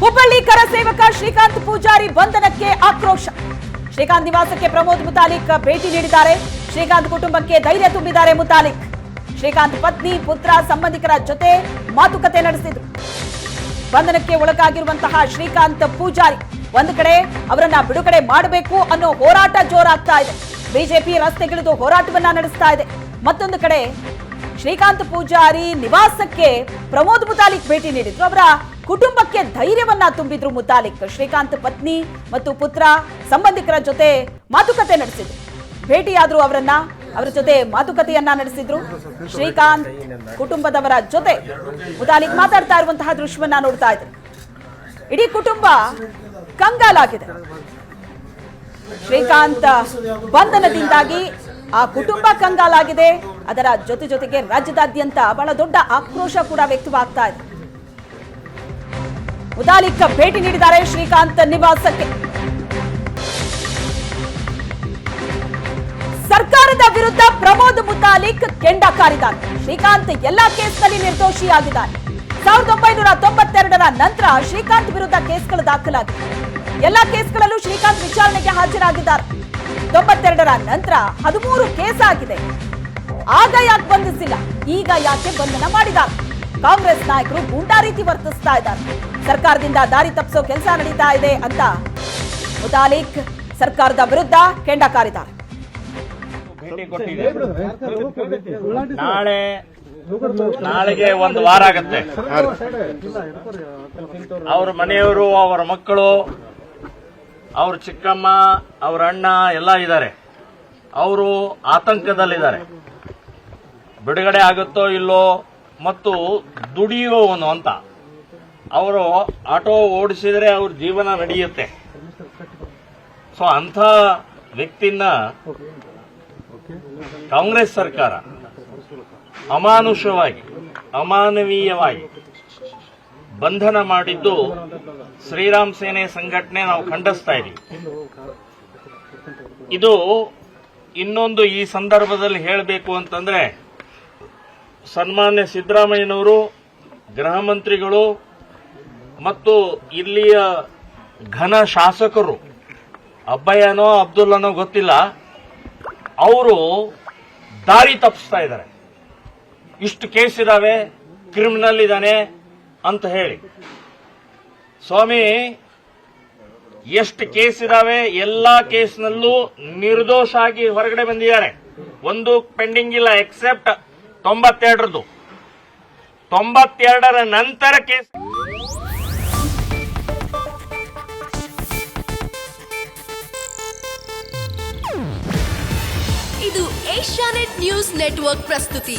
ಹುಬ್ಬಳ್ಳಿ ಕರ ಸೇವಕ ಶ್ರೀಕಾಂತ್ ಪೂಜಾರಿ ಬಂಧನಕ್ಕೆ ಆಕ್ರೋಶ. ಶ್ರೀಕಾಂತ್ ನಿವಾಸಕ್ಕೆ ಪ್ರಮೋದ್ ಮುತಾಲಿಕ್ ಭೇಟಿ ನೀಡಿದ್ದಾರೆ. ಶ್ರೀಕಾಂತ್ ಕುಟುಂಬಕ್ಕೆ ಧೈರ್ಯ ತುಂಬಿದ್ದಾರೆ ಮುತಾಲಿಕ್. ಶ್ರೀಕಾಂತ್ ಪತ್ನಿ, ಪುತ್ರ, ಸಂಬಂಧಿಕರ ಜೊತೆ ಮಾತುಕತೆ ನಡೆಸಿದ್ರು. ಬಂಧನಕ್ಕೆ ಒಳಗಾಗಿರುವಂತಹ ಶ್ರೀಕಾಂತ್ ಪೂಜಾರಿ ಒಂದು ಕಡೆ ಅವರನ್ನ ಬಿಡುಗಡೆ ಮಾಡಬೇಕು ಅನ್ನೋ ಹೋರಾಟ ಜೋರಾಗ್ತಾ ಇದೆ. ಬಿಜೆಪಿ ರಸ್ತೆಗಿಳಿದು ಹೋರಾಟವನ್ನ ನಡೆಸ್ತಾ ಇದೆ. ಮತ್ತೊಂದು ಕಡೆ ಶ್ರೀಕಾಂತ್ ಪೂಜಾರಿ ನಿವಾಸಕ್ಕೆ ಪ್ರಮೋದ್ ಮುತಾಲಿಕ್ ಭೇಟಿ ನೀಡಿದ್ರು. ಅವರ ಕುಟುಂಬಕ್ಕೆ ಧೈರ್ಯವನ್ನ ತುಂಬಿದ್ರು ಮುತಾಲಿಕ್. ಶ್ರೀಕಾಂತ್ ಪತ್ನಿ ಮತ್ತು ಪುತ್ರ, ಸಂಬಂಧಿಕರ ಜೊತೆ ಮಾತುಕತೆ ನಡೆಸಿದ್ರು. ಭೇಟಿಯಾದ್ರು ಅವರನ್ನ, ಅವರ ಜೊತೆ ಮಾತುಕತೆಯನ್ನ ನಡೆಸಿದ್ರು. ಶ್ರೀಕಾಂತ್ ಕುಟುಂಬದವರ ಜೊತೆ ಮುತಾಲಿಕ್ ಮಾತಾಡ್ತಾ ಇರುವಂತಹ ದೃಶ್ಯವನ್ನ ನೋಡ್ತಾ ಇದ್ರು. ಇಡೀ ಕುಟುಂಬ ಕಂಗಾಲಾಗಿದೆ. ಶ್ರೀಕಾಂತ್ ಬಂಧನದಿಂದಾಗಿ ಆ ಕುಟುಂಬ ಕಂಗಾಲಾಗಿದೆ. ಅದರ ಜೊತೆ ಜೊತೆಗೆ ರಾಜ್ಯದಾದ್ಯಂತ ಬಹಳ ದೊಡ್ಡ ಆಕ್ರೋಶ ಕೂಡ ವ್ಯಕ್ತವಾಗ್ತಾ ಇದೆ. ಮುದಾಲಿಕ್ ಭೇಟಿ ನೀಡಿದ್ದಾರೆ ಶ್ರೀಕಾಂತ್ ನಿವಾಸಕ್ಕೆ. ಸರ್ಕಾರದ ವಿರುದ್ಧ ಪ್ರಮೋದ್ ಮುತಾಲಿಕ್ ಕೆಂಡ ಕಾರಿದ್ದಾರೆ. ಶ್ರೀಕಾಂತ್ ಎಲ್ಲಾ ಕೇಸ್ನಲ್ಲಿ ನಿರ್ದೋಷಿಯಾಗಿದ್ದಾರೆ. ಸಾವಿರದ ಒಂಬೈನೂರ ತೊಂಬತ್ತೆರಡರ ನಂತರ ಶ್ರೀಕಾಂತ್ ವಿರುದ್ಧ ಕೇಸ್ಗಳು ದಾಖಲಾಗಿದೆ ಎಲ್ಲಾ ಕೇಸ್ಗಳಲ್ಲೂ ಶ್ರೀಕಾಂತ್ ವಿಚಾರಣೆಗೆ ಹಾಜರಾಗಿದ್ದಾರೆ. ತೊಂಬತ್ತೆರಡರ ನಂತರ ಹದಿಮೂರು ಕೇಸ್ ಆಗಿದೆ. ಆಗ ಯಾಕೆ ಬಂಧಿಸಿಲ್ಲ ಈಗ ಯಾಕೆ ಬಂಧನ ಮಾಡಿದ್ದಾರೆ? ಕಾಂಗ್ರೆಸ್ ನಾಯಕರು ಗೂಂಡಾ ರೀತಿ ವರ್ತಿಸ್ತಾ ಇದ್ದಾರೆ. ಸರ್ಕಾರದಿಂದ ದಾರಿ ತಪ್ಪಿಸೋ ಕೆಲಸ ನಡೀತಾ ಇದೆ ಅಂತ ಮುತಾಲಿಕ್ ಸರ್ಕಾರದ ವಿರುದ್ಧ ಕೆಂಡ ಕಾರಿದ್ದಾರೆ ನಾಳೆ ನಾಳೆಗೆ ಒಂದು ವಾರ ಆಗತ್ತೆ. ಅವ್ರ ಮನೆಯವರು ಅವರ ಮಕ್ಕಳು ಅವ್ರ ಚಿಕ್ಕಮ್ಮ, ಅವ್ರ ಅಣ್ಣ ಎಲ್ಲ ಇದ್ದಾರೆ. ಅವರು ಆತಂಕದಲ್ಲಿದ್ದಾರೆ. ಬಿಡುಗಡೆ ಆಗುತ್ತೋ ಇಲ್ಲೋ ಮತ್ತು ದುಡಿಯುವವನು ಅಂತ. ಅವರು ಆಟೋ ಓಡಿಸಿದರೆ ಅವ್ರ ಜೀವನ ನಡೆಯುತ್ತೆ. ಸೊ ಅಂಥ ವ್ಯಕ್ತಿನ ಕಾಂಗ್ರೆಸ್ ಸರ್ಕಾರ ಅಮಾನುಷವಾಗಿ, ಅಮಾನವೀಯವಾಗಿ ಬಂಧನ ಮಾಡಿದ್ದು ಶ್ರೀರಾಮ್ ಸೇನೆ ಸಂಘಟನೆ ನಾವು ಖಂಡಿಸ್ತಾ ಇದ್ದೀವಿ ಇದು ಇನ್ನೊಂದು ಈ ಸಂದರ್ಭದಲ್ಲಿ ಹೇಳಬೇಕು ಅಂತಂದ್ರೆ ಸನ್ಮಾನ್ಯ ಸಿದ್ದರಾಮಯ್ಯನವರು, ಗೃಹ ಮಂತ್ರಿಗಳು ಮತ್ತು ಇಲ್ಲಿಯ ಘನ ಶಾಸಕರು, ಅಬ್ಬಯ್ಯನೋ ಅಬ್ದುಲ್ಲನೋ ಗೊತ್ತಿಲ್ಲ, ಅವರು ದಾರಿ ತಪ್ಪಿಸ್ತಾ ಇದ್ದಾರೆ. ಇಷ್ಟು ಕೇಸ್ ಇದ್ದಾವೆ ಕ್ರಿಮಿನಲ್ ಇದ್ದಾನೆ ಅಂತ ಹೇಳಿ. ಸ್ವಾಮಿ, ಎಷ್ಟು ಕೇಸ್ ಇದಾವೆ, ಎಲ್ಲಾ ಕೇಸ್ನಲ್ಲೂ ನಿರ್ದೋಷ ಆಗಿ ಹೊರಗಡೆ ಬಂದಿದ್ದಾರೆ. ಒಂದು ಪೆಂಡಿಂಗ್ ಇಲ್ಲ ಎಕ್ಸೆಪ್ಟ್ ತೊಂಬತ್ತೆರಡರದು ತೊಂಬತ್ತೆರಡರ ನಂತರ ಕೇಸ್ ಇದು ಏಷ್ಯಾನೆಟ್ ನ್ಯೂಸ್ ನೆಟ್ವರ್ಕ್ ಪ್ರಸ್ತುತಿ.